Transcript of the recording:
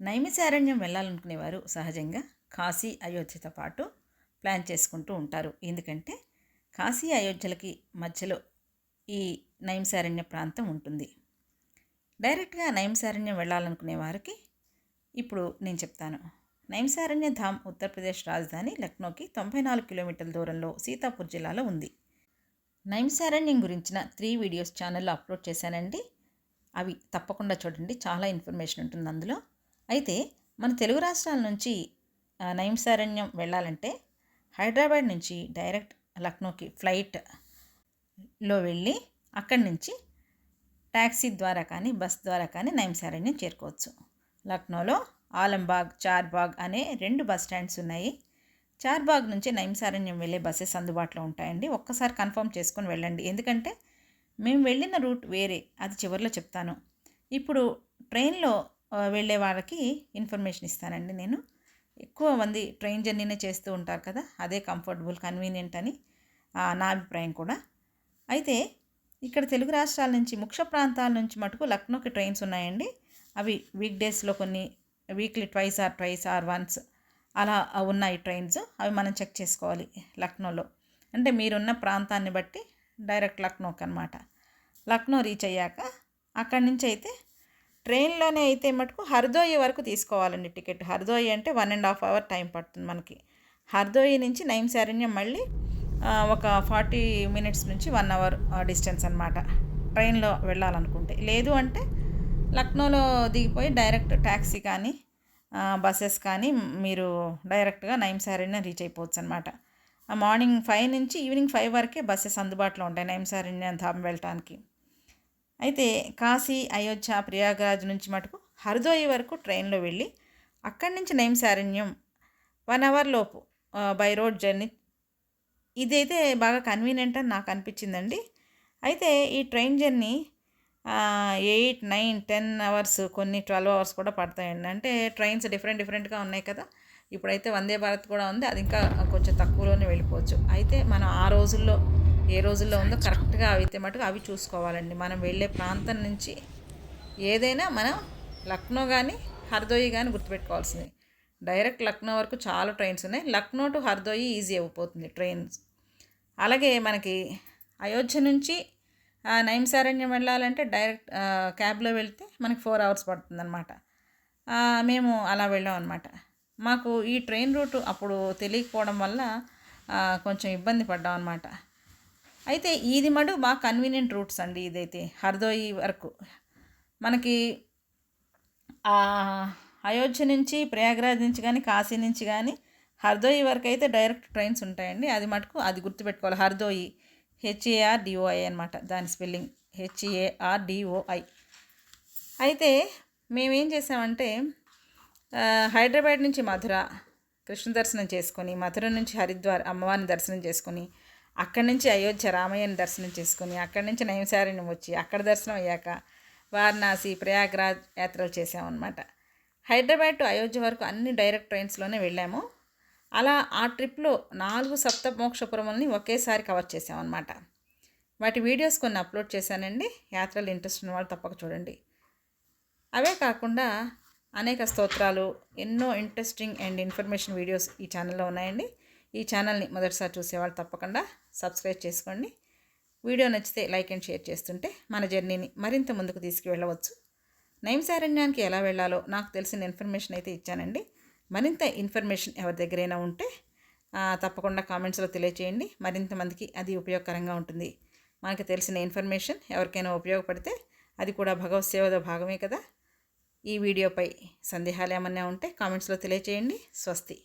నైమిశారణ్యం వెళ్ళాలనుకునేవారు సహజంగా కాశీ అయోధ్యతో పాటు ప్లాన్ చేసుకుంటూ ఉంటారు. ఎందుకంటే కాశీ అయోధ్యలకి మధ్యలో ఈ నైమిసారణ్య ప్రాంతం ఉంటుంది. డైరెక్ట్గా నైమిసారణ్యం వెళ్ళాలనుకునే వారికి ఇప్పుడు నేను చెప్తాను. నైమిసారణ్య ధామ్ ఉత్తరప్రదేశ్ రాజధాని లక్నోకి తొంభై నాలుగు కిలోమీటర్ల దూరంలో సీతాపూర్ జిల్లాలో ఉంది. నైమిసారణ్యం గురించిన త్రీ వీడియోస్ ఛానల్లో అప్లోడ్ చేశానండి. అవి తప్పకుండా చూడండి. చాలా ఇన్ఫర్మేషన్ ఉంటుంది అందులో. అయితే మన తెలుగు రాష్ట్రాల నుంచి నైంసారణ్యం వెళ్ళాలంటే హైదరాబాద్ నుంచి డైరెక్ట్ లక్నోకి ఫ్లైట్లో వెళ్ళి అక్కడి నుంచి ట్యాక్సీ ద్వారా కానీ బస్ ద్వారా కానీ నైంసారణ్యం చేరుకోవచ్చు. లక్నోలో ఆలంబాగ్ చార్బాగ్ అనే రెండు బస్ స్టాండ్స్ ఉన్నాయి. చార్బాగ్ నుంచి నైంసారణ్యం వెళ్ళే బస్సెస్ అందుబాటులో ఉంటాయండి. ఒక్కసారి కన్ఫర్మ్ చేసుకొని వెళ్ళండి. ఎందుకంటే మేము వెళ్ళిన రూట్ వేరే అది చివరిలో చెప్తాను. ఇప్పుడు ట్రైన్లో వెళ్ళే వాళ్ళకి ఇన్ఫర్మేషన్ ఇస్తానండి నేను. ఎక్కువ మంది ట్రైన్ జర్నీనే చేస్తూ ఉంటారు కదా అదే కంఫర్టబుల్ కన్వీనియంట్ అని నా అభిప్రాయం కూడా. అయితే ఇక్కడ తెలుగు రాష్ట్రాల నుంచి ముఖ్య ప్రాంతాల నుంచి మటుకు లక్నోకి ట్రైన్స్ ఉన్నాయండి. అవి వీక్ డేస్లో కొన్ని weekly twice or twice or once అలా ఉన్నాయి ట్రైన్స్. అవి మనం చెక్ చేసుకోవాలి లక్నోలో. అంటే మీరున్న ప్రాంతాన్ని బట్టి డైరెక్ట్ లక్నోకి అనమాట లక్నో రీచ్ అయ్యాక అక్కడి నుంచి అయితే ట్రైన్లోనే అయితే మటుకు హర్దోయి వరకు తీసుకోవాలండి టికెట్. హర్దోయి అంటే one and half hour time పడుతుంది మనకి. హర్దోయి నుంచి నైంశారణ్యం మళ్ళీ ఒక ఫార్టీ మినిట్స్ నుంచి వన్ అవర్ డిస్టెన్స్ అనమాట ట్రైన్లో వెళ్ళాలనుకుంటే. లేదు అంటే లక్నోలో దిగిపోయి డైరెక్ట్ ట్యాక్సీ కానీ బస్సెస్ కానీ మీరు డైరెక్ట్గా నైంశారణ్యం రీచ్ అయిపోవచ్చు అనమాట మార్నింగ్ ఫైవ్ నుంచి ఈవినింగ్ ఫైవ్ వరకే బస్సెస్ అందుబాటులో ఉంటాయి నైంశారణ్యం ధామ్ వెళ్ళటానికి. అయితే కాశీ అయోధ్య ప్రయాగరాజ్ నుంచి మటుకు హర్దోయి వరకు ట్రైన్లో వెళ్ళి అక్కడి నుంచి నైంసారణ్యం వన్ అవర్ లోపు బై రోడ్ జర్నీ. ఇదైతే బాగా కన్వీనియంట్ అని నాకు అనిపించిందండి. అయితే ఈ train journey eight nine ten hours కొన్ని ట్వెల్వ్ అవర్స్ కూడా పడతాయండి. అంటే ట్రైన్స్ డిఫరెంట్ డిఫరెంట్గా ఉన్నాయి కదా. ఇప్పుడైతే వందే భారత్ కూడా ఉంది. అది ఇంకా కొంచెం తక్కువలోనే వెళ్ళిపోవచ్చు. అయితే మనం ఆ రోజుల్లో ఏ రోజుల్లో ఉందో కరెక్ట్గా అయితే మటుకు అవి చూసుకోవాలండి. మనం వెళ్ళే ప్రాంతం నుంచి ఏదైనా మనం లక్నో కానీ హర్దోయి కానీ గుర్తుపెట్టుకోవాల్సింది. డైరెక్ట్ లక్నో వరకు చాలా ట్రైన్స్ ఉన్నాయి. లక్నో టు హర్దోయి ఈజీ అయిపోతుంది ట్రైన్స్. అలాగే మనకి అయోధ్య నుంచి నైంసారణ్యం వెళ్ళాలంటే డైరెక్ట్ క్యాబ్లో వెళ్తే మనకి ఫోర్ అవర్స్ పడుతుందన్నమాట. మేము అలా వెళ్ళాం అనమాట మాకు ఈ ట్రైన్ రూట్ అప్పుడు తెలియకపోవడం వల్ల కొంచెం ఇబ్బంది పడ్డాం అనమాట అయితే ఇది మటు బాగా కన్వీనియంట్ రూట్స్ అండి ఇదైతే హర్దోయి వరకు. మనకి అయోధ్య నుంచి ప్రయాగరాజ్ నుంచి కానీ కాశీ నుంచి కానీ హర్దోయి వరకు అయితే డైరెక్ట్ ట్రైన్స్ ఉంటాయండి. అది మటుకు అది గుర్తుపెట్టుకోవాలి. హర్దోయి హెచ్ఏఆర్ డిఓఐ అనమాట దాని స్పెల్లింగ్ హెచ్ఏఆర్ డిఓఐ అయితే మేమేం చేసామంటే హైదరాబాద్ నుంచి మధుర కృష్ణ దర్శనం చేసుకొని మధుర నుంచి హరిద్వార్ అమ్మవారిని దర్శనం చేసుకొని అక్కడి నుంచి అయోధ్య రామయ్యని దర్శనం చేసుకుని అక్కడి నుంచి నైంసారణ్యం వచ్చి అక్కడ దర్శనం అయ్యాక వారణాసి ప్రయాగ్రాజ్ యాత్రలు చేసామన్నమాట హైదరాబాద్ టు అయోధ్య వరకు అన్ని డైరెక్ట్ ట్రైన్స్లోనే వెళ్ళాము. అలా ఆ ట్రిప్లో నాలుగు సప్తమోక్షపురములని ఒకేసారి కవర్ చేసామన్నమాట వాటి వీడియోస్ కొన్ని అప్లోడ్ చేశానండి. యాత్రలు ఇంట్రెస్ట్ ఉన్న వాళ్ళు తప్పక చూడండి. అవే కాకుండా అనేక స్తోత్రాలు ఎన్నో ఇంట్రెస్టింగ్ అండ్ ఇన్ఫర్మేషన్ వీడియోస్ ఈ ఛానల్లో ఉన్నాయండి. ఈ ఛానల్ని మొదటిసారి చూసేవాళ్ళు తప్పకుండా సబ్స్క్రైబ్ చేసుకోండి. వీడియో నచ్చితే లైక్ అండ్ షేర్ చేస్తుంటే మన జర్నీని మరింత ముందుకు తీసుకువెళ్ళవచ్చు. నైంసారణ్యానికి ఎలా వెళ్ళాలో నాకు తెలిసిన ఇన్ఫర్మేషన్ అయితే ఇచ్చానండి. మరింత ఇన్ఫర్మేషన్ ఎవరి దగ్గరైనా ఉంటే తప్పకుండా కామెంట్స్లో తెలియచేయండి. మరింత మందికి అది ఉపయోగకరంగా ఉంటుంది. మనకు తెలిసిన ఇన్ఫర్మేషన్ ఎవరికైనా ఉపయోగపడితే అది కూడా భగవత్ సేవలో భాగమే కదా. ఈ వీడియోపై సందేహాలు ఏమన్నా ఉంటే కామెంట్స్లో తెలియచేయండి. స్వస్తి.